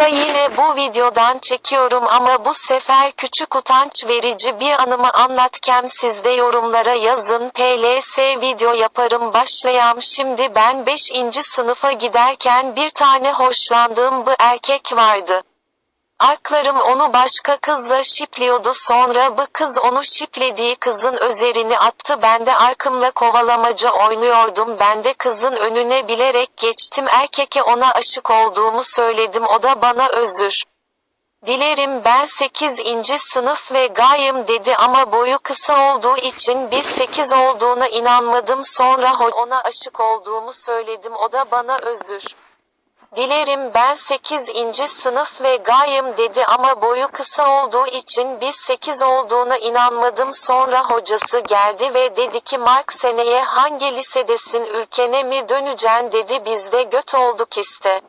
Kısa yine bu videodan çekiyorum ama bu sefer küçük utanç verici bir anımı anlatkem siz de yorumlara yazın PLS video yaparım başlayam şimdi ben 5. sınıfa giderken bir tane hoşlandığım bir erkek vardı. Arklarım onu başka kızla şipliyordu sonra bu kız onu şiplediği kızın özerini attı ben de arkamla kovalamaca oynuyordum ben de kızın önüne bilerek geçtim erkeke ona aşık olduğumu söyledim o da bana özür. Dilerim ben 8. sınıf ve gayım dedi ama boyu kısa olduğu için biz 8 olduğuna inanmadım sonra ona aşık olduğumu söyledim o da bana özür. Dilerim ben 8. sınıf ve gayım dedi ama boyu kısa olduğu için biz 8 olduğuna inanmadım sonra hocası geldi ve dedi ki Mark seneye hangi lisedesin ülkene mi döneceksin dedi biz de göt olduk işte.